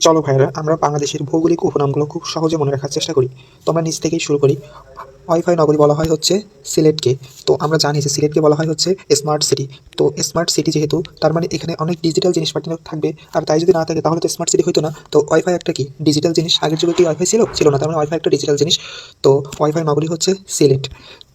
চলো ভাইরা আমরা বাংলাদেশের ভৌগোলিক উপনামগুলো খুব সহজে মনে রাখার চেষ্টা করি। তো আমরা নিচ থেকেই শুরু করি। ওয়াইফাই নগরী বলা হয় হচ্ছে সিলেটকে। তো আমরা জানি যে সিলেটকে বলা হয় হচ্ছে স্মার্ট সিটি তো স্মার্ট সিটি যেহেতু, তার মানে এখানে অনেক ডিজিটাল জিনিসপাতি থাকবে। আর তাই যদি না থাকে, তাহলে তো স্মার্ট সিটি হতো না। তো ওয়াইফাই একটা কি? ডিজিটাল জিনিস। আগের যুগে কি ওয়াইফাই ছিল? ছিল না। তার মানে ওয়াইফাই একটা ডিজিটাল জিনিস। তো ওয়াইফাই নগরী হচ্ছে সিলেট।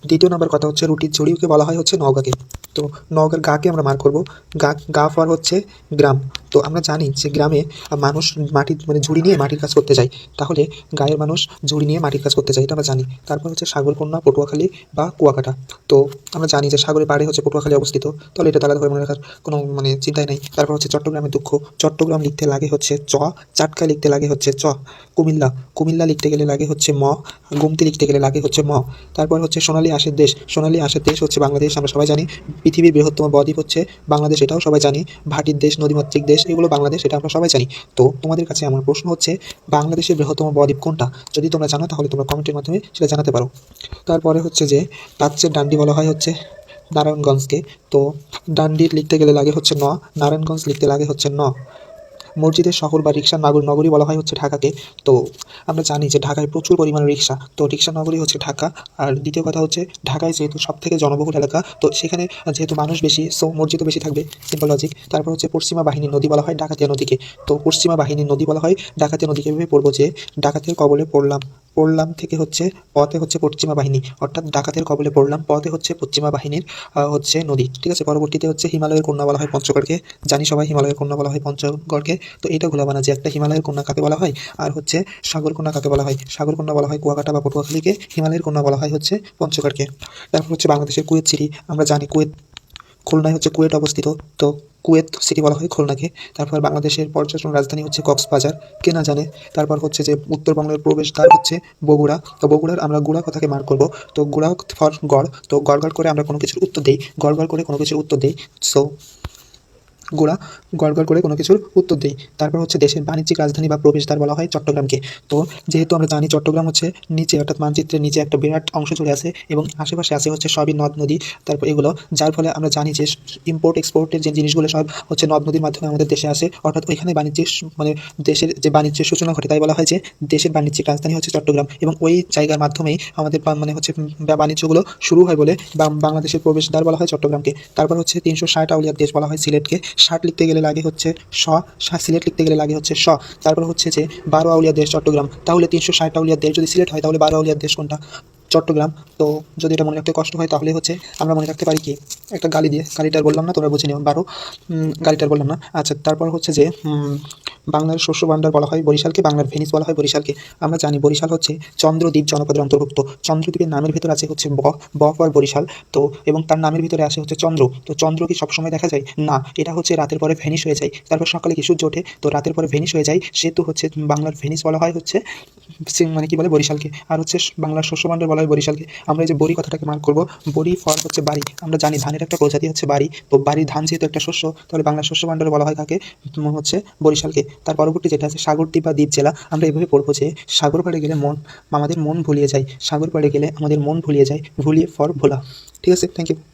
দ্বিতীয় নম্বর কথা হচ্ছে রুটির ঝুড়িকে বলা হয় হচ্ছে নওগাঁকে। তো নওগাঁর গাকে আমরা মার করব? গা গা ফর হচ্ছে গ্রাম। তো আমরা জানি যে গ্রামে মানুষ মাটির মানে ঝুড়ি নিয়ে মাটির কাজ করতে যায়। তাহলে গায়ের মানুষ ঝুড়ি নিয়ে মাটির কাজ করতে যায়, এটা আমরা জানি। তারপর হচ্ছে সাগরকন্যা, পটুয়াখালী বা কুয়াকাটা। তো আমরা জানি যে সাগরের পাড়ে হচ্ছে পটুয়াখালী অবস্থিত। তাহলে এটা তারা ধরে মনে রাখার কোনো মানে চিন্তাই নেই। তারপর হচ্ছে চট্টগ্রামের দুঃখ। চট্টগ্রাম লিখতে লাগে হচ্ছে চ চাটকা লিখতে লাগে হচ্ছে চ, কুমিল্লা। কুমিল্লা লিখতে গেলে লাগে হচ্ছে ম, গুমতি লিখতে গেলে লাগে হচ্ছে ম। তারপর হচ্ছে সোনালী আশের দেশ। সোনালী আশের দেশ হচ্ছে বাংলাদেশ, আমরা সবাই জানি। পৃথিবীর বৃহত্তম বদ্বীপ হচ্ছে বাংলাদেশ, এটাও সবাই জানি। ভাটির দেশ, নদীমাতৃক দেশ। এগুলো বাংলাদেশ এটা আমরা সবাই জানি। তো তোমাদের কাছে আমার প্রশ্ন হচ্ছে, বাংলাদেশের বৃহত্তম বদ্বীপ কোনটা? যদি তোমরা জানো, তাহলে তোমরা কমেন্টের মাধ্যমে সেটা জানাতে পারো। তারপরে হচ্ছে যে প্রাচ্যের ডান্ডি বলা হয় হচ্ছে নারায়ণগঞ্জকে। তো ডান্ডির লিখতে গেলে লাগে হচ্ছে ন, নারায়ণগঞ্জ লিখতে লাগে হচ্ছে ন। মসজিদের শহর বা রিক্সার নাগর নগরী বলা হয় হচ্ছে ঢাকাকে। তো আমরা জানি যে ঢাকায় প্রচুর পরিমাণে রিক্সা তো রিক্সা নগরী হচ্ছে ঢাকা। আর দ্বিতীয় কথা হচ্ছে ঢাকায় যেহেতু সব থেকে জনবহুল এলাকা, তো সেখানে যেহেতু মানুষ বেশি সো মসজিদও বেশি থাকবে সিম্পল লজিক তারপর হচ্ছে পশ্চিমা বাহিনীর নদী বলা হয় ডাকাতিয়া নদীকে। তো পশ্চিমা বাহিনীর নদী বলা হয় ডাকাতিয়া নদীকে। ভেবে পড়ব যে ডাকাতের কবলে পড়লাম। পড়লাম থেকে হচ্ছে, পথে হচ্ছে পশ্চিমা বাহিনী। অর্থাৎ ডাকাতের কবলে পড়লাম, পথে হচ্ছে পশ্চিমা বাহিনীর হচ্ছে নদী। ঠিক আছে? পরবর্তীতে হচ্ছে হিমালয়ের কন্যা বলা হয় পঞ্চগড়কে। জানি সবাই হিমালয়ের কন্যা বলা হয় পঞ্চগড়কে। তো এটা ভুলাবা না যে একটা হিমালয়ের কন্যা কাকে বলা হয়? আর হচ্ছে সাগর কন্যা কাকে বলা হয়? সাগর কন্যা বলা হয় কুয়াকাটা বা পটুয়াখালীকে। হিমালয়ের কন্যা বলা হয় হচ্ছে পঞ্চগড়কে। তারপর হচ্ছে বাংলাদেশের কুয়েত সিটি আমরা জানি কুয়েত খুলনায় হচ্ছে কুয়েট অবস্থিত। তো কুয়েত সিটি বলা হয় খুলনাকে। তারপর বাংলাদেশের পর্যটন রাজধানী হচ্ছে কক্সবাজার। কে না জানে? তারপর হচ্ছে যে উত্তরবঙ্গের প্রবেশদ্বার হচ্ছে বগুড়া। তো বগুড়ার আমরা গুড়া কথাকে মার্ক করব। তো গুড়া ফর গড়। তো গড় গড় করে আমরা কোনো কিছুর উত্তর দিই। গড় গড় করে কোনো কিছুর উত্তর দিই। সো গোড়া গড় গড় করে কোনো কিছুর উত্তর দিই। তারপর হচ্ছে দেশের বাণিজ্যিক রাজধানী বা প্রবেশদ্বার বলা হয় চট্টগ্রামকে। তো যেহেতু আমরা জানি চট্টগ্রাম হচ্ছে নিচে, অর্থাৎ মানচিত্রের নিচে একটা বিরাট অংশ চলে আসে এবং আশেপাশে আছে হচ্ছে সবই নদ, নদী, তারপর এগুলো, যার ফলে আমরা জানি যে ইম্পোর্ট এক্সপোর্টের যে জিনিসগুলো সব হচ্ছে নদ, নদীর মাধ্যমে আমাদের দেশে আসে। অর্থাৎ ওইখানে বাণিজ্যিক মানে দেশের যে বাণিজ্যের সূচনা ঘটে তাই বলা হয় যে দেশের বাণিজ্যিক রাজধানী হচ্ছে চট্টগ্রাম এবং ওই জায়গার মাধ্যমেই আমাদের মানে হচ্ছে বাণিজ্যগুলো শুরু হয় বলে বাংলাদেশের প্রবেশদ্বার বলা হয় চট্টগ্রামকে। তারপর হচ্ছে তিনশো ষাট আউলিয়ার দেশ বলা হয় সিলেটকে। ষাট লিখতে গেলে লাগে হচ্ছে স সিলেট লিখতে গেলে লাগে হচ্ছে স তারপর হচ্ছে যে বারো আউলিয়া দেশ, চট্টগ্রাম। তাহলে তিনশো ষাট আউলিয়া দেশ যদি সিলেট হয়, তাহলে বারো আউলিয়ার দেশ কোনটা? চট্টগ্রাম। তো যদি এটা মনে রাখতে কষ্ট হয়, তাহলে হচ্ছে আমরা মনে রাখতে পারি কি, একটা গালি দিয়ে, গালিটার বললাম না, তোমরা বুঝে নিও, বারো। গালিটার বললাম না। আচ্ছা তারপর হচ্ছে যে বাংলার শস্য ভাণ্ডার বলা হয় বরিশালকে, বাংলার ভেনিস বলা হয় বরিশালকে। আমরা জানি বরিশাল হচ্ছে চন্দ্রদ্বীপ জনপদের অন্তর্ভুক্ত। চন্দ্রদ্বীপের নামের ভিতর আছে হচ্ছে ব ব ফর বরিশাল। তো, এবং তার নামের ভিতরে আছে হচ্ছে চন্দ্র। তো চন্দ্র কি সবসময় দেখা যায়? না, এটা হচ্ছে রাতের পরে ভেনিস হয়ে যায়। তারপর সকালে কি সূর্য ওঠে? তো রাতের পরে ভেনিস হয়ে যায়। সেহেতু হচ্ছে বাংলার ভেনিস বলা হয় হচ্ছে মানে কি বলে? বরিশালকে। আর হচ্ছে বাংলার শস্য ভাণ্ডার বলা হয় বরিশালকে। আমরা এই যে বড়ি কথাটাকে মার্ক করব, বড়ি ফল হচ্ছে বাড়ি। আমরা জানি ধানের একটা প্রজাতি হচ্ছে বাড়ি। তো বাড়ির ধান যেহেতু একটা শস্য, তাহলে বাংলার শস্য ভাণ্ডারে বলা হয় কাকে? হচ্ছে বরিশালকে। তার পরবর্তী যেটা আছে সাগরদ্বীপ বা দ্বীপ জেলা, আমরা এভাবে পড়ব যে সাগর পাড়ে গেলে মন, আমাদের মন ভুলিয়ে যায়। সাগর পাড়ে গেলে আমাদের মন ভুলিয়ে যায়। ভুলিয়ে ফর ভোলা। ঠিক আছে? Thank you